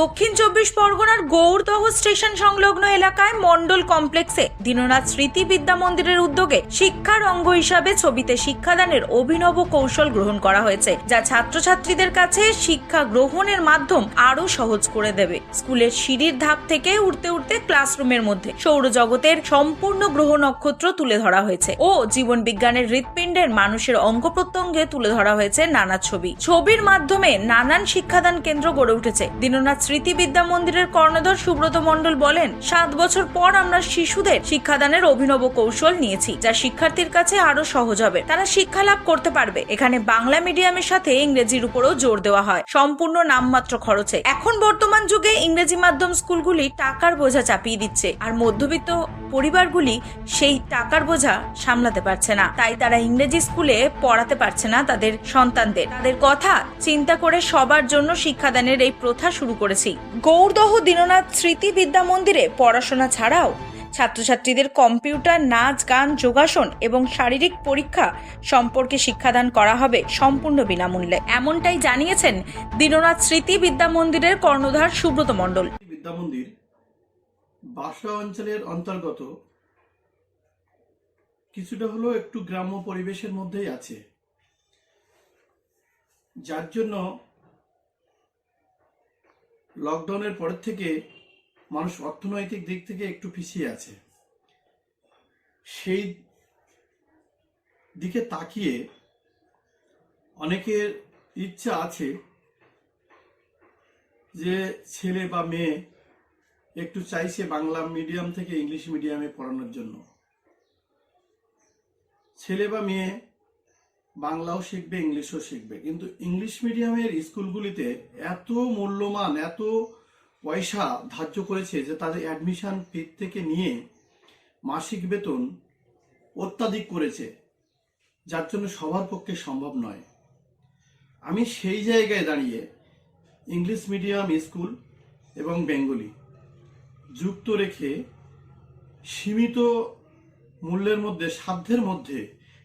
দক্ষিণ চব্বিশ পরগনার গৌরদহ স্টেশন সংলগ্ন এলাকায় মন্ডল কমপ্লেক্সে দীননাথ স্মৃতি বিদ্যা মন্দিরের উদ্যোগে শিক্ষার অঙ্গ হিসাবে ছবিতে শিক্ষাদানের অভিনব কৌশল গ্রহণ করা হয়েছে, যা ছাত্রছাত্রীদের কাছে শিক্ষা গ্রহণের মাধ্যম আরও সহজ করে দেবে। স্কুলের সিঁড়ির ধাপ থেকে উঠতে উঠতে ক্লাসরুমের মধ্যে সৌরজগতের সম্পূর্ণ গ্রহ নক্ষত্র তুলে ধরা হয়েছে ও জীবন বিজ্ঞানের হৃৎপিণ্ডের মানুষের অঙ্গ প্রত্যঙ্গে তুলে ধরা হয়েছে নানা ছবি। ছবির মাধ্যমে নানান শিক্ষাদান কেন্দ্র গড়ে উঠেছে। দীননাথ স্মৃতি বিদ্যা মন্দিরের কর্ণধর সুব্রত মণ্ডল বলেন, সাত বছর পর আমরা শিশুদের শিক্ষাদানের অভিনব কৌশল নিয়েছি, যা শিক্ষার্থীর কাছে আরও সহজ হবে। তারা শিক্ষা লাভ করতে পারবে। এখানে বাংলা মিডিয়ামের সাথে ইংরেজির উপরও জোর দেওয়া হয়। সম্পূর্ণ নামমাত্র খরচে। এখন বর্তমান যুগে ইংরেজি মাধ্যম স্কুলগুলি টাকার বোঝা চাপিয়ে দিচ্ছে। আর মধ্যবিত্ত পরিবারগুলি সেই টাকার বোঝা সামলাতে পারছে না। তাই তারা ইংরেজি স্কুলে পড়াতে পারছে না তাদের সন্তানদের। তাদের কথা চিন্তা করে সবার জন্য শিক্ষাদানের এই প্রথা শুরু করেছি। গৌরদহ দীননাথ স্মৃতি বিদ্যা মন্দিরে পড়াশোনা ছাড়াও ছাত্রছাত্রীদের কম্পিউটার, নাচ, গান, যোগাসন এবং শারীরিক পরীক্ষা সম্পর্কে শিক্ষাদান করা হবে সম্পূর্ণ বিনামূল্যে। এমনটাই জানিয়েছেন দীননাথ স্মৃতি বিদ্যা মন্দিরের কর্ণধার সুব্রত মণ্ডল। বিদ্যা মন্দির বাসা অঞ্চলের অন্তর্গত কিছুটা হলো একটু গ্রাম্য পরিবেশের মধ্যেই আছে। যার জন্য লকডাউনের পরের থেকে মানুষ অর্থনৈতিক দিক থেকে একটু পিছিয়ে আছে। সেই দিকে তাকিয়ে অনেকের ইচ্ছা আছে যে ছেলে বা মেয়ে একটু চাইছে বাংলা মিডিয়াম থেকে ইংলিশ মিডিয়ামে পড়ানোর জন্য। ছেলে বা মেয়ে বাংলাও শিখবে ইংলিশও শিখবে। কিন্তু ইংলিশ মিডিয়ামের স্কুলগুলিতে এত মূল্যমান এত পয়সা ধার্য করেছে যে তাদের অ্যাডমিশন ফি থেকে নিয়ে মাসিক বেতন অত্যাধিক করেছে, যার জন্য সবার পক্ষে সম্ভব নয়। আমি সেই জায়গায় দাঁড়িয়ে ইংলিশ মিডিয়াম স্কুল এবং বেঙ্গলি যুক্ত রেখে সীমিত মূল্যের মধ্যে, সাধ্যের মধ্যে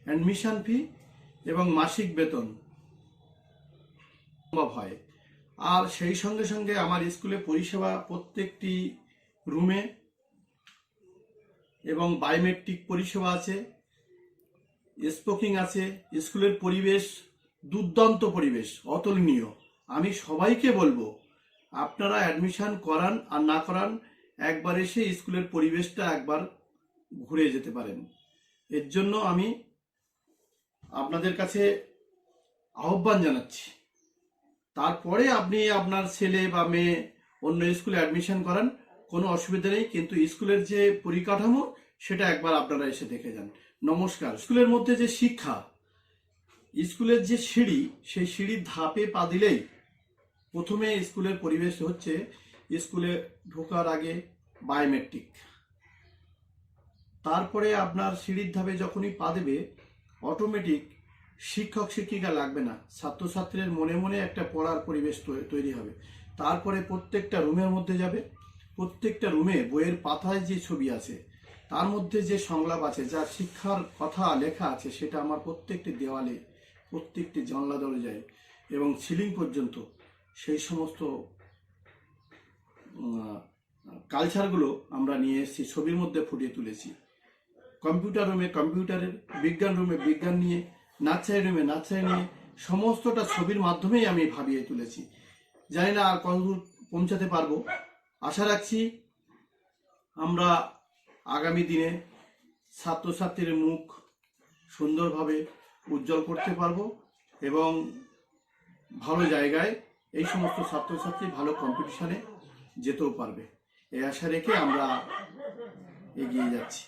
অ্যাডমিশন ফি এবং মাসিক বেতন সম্ভব হয়। আর সেই সঙ্গে সঙ্গে আমার স্কুলে পরিষেবা প্রত্যেকটি রুমে এবং বায়োমেট্রিক পরিষেবা আছে স্পোকিং আছে, স্কুলের পরিবেশ দুর্দান্ত পরিবেশ, অতুলনীয়। আমি সবাইকে বলব, আপনারা অ্যাডমিশন করান আর না করান একবার এসে স্কুলের পরিবেশটা একবার ঘুরে যেতে পারেন। এর জন্য আমি আপনাদের কাছে আহ্বান জানাচ্ছি। তারপরে আপনি আপনার ছেলে বা মেয়ে অন্য স্কুলে অ্যাডমিশন করান, কোনো অসুবিধা নেই, কিন্তু স্কুলের যে পরিকাঠামো, সেটা একবার আপনারা এসে দেখে যান। নমস্কার। স্কুলের মধ্যে যে শিক্ষা, স্কুলের যে সিঁড়ি, সেই সিঁড়ির ধাপে পা দিলেই প্রথমে স্কুলের পরিবেশ হচ্ছে স্কুলে ঢোকার আগে বায়োমেট্রিক তারপরে আপনার সিঁড়ির ধাপে যখনই পা দেবে অটোমেটিক শিক্ষক শিক্ষিকা লাগবে না। ছাত্রছাত্রীর মনে মনে একটা পড়ার পরিবেশ তৈরি হবে। তারপরে প্রত্যেকটা রুমের মধ্যে যাবে। প্রত্যেকটা রুমে বইয়ের পাতায় যে ছবি আছে, তার মধ্যে যে সংলাপ আছে, যা শিক্ষার কথা লেখা আছে, সেটা আমার প্রত্যেকটি দেওয়ালে, প্রত্যেকটি জানলা দরজায় এবং সিলিং পর্যন্ত, সেই সমস্ত কালচারগুলো আমরা নিয়ে এসেছি, ছবির মধ্যে ফুটিয়ে তুলেছি। কম্পিউটার রুমে কম্পিউটারের, বিজ্ঞান রুমে বিজ্ঞান নিয়ে নাচাই রুমে নাচাই নিয়ে সমস্তটা ছবির মাধ্যমেই আমি ভাবিয়ে তুলেছি। জানি না আর কতদূর পৌঁছাতে পারব। আশা রাখছি আমরা আগামী দিনে ছাত্রছাত্রীর মুখ সুন্দরভাবে উজ্জ্বল করতে পারব এবং ভালো জায়গায় এই সমস্ত ছাত্রছাত্রী ভালো কম্পিটিশনে যেতেও পারবে। এই আশা রেখে আমরা এগিয়ে যাচ্ছি।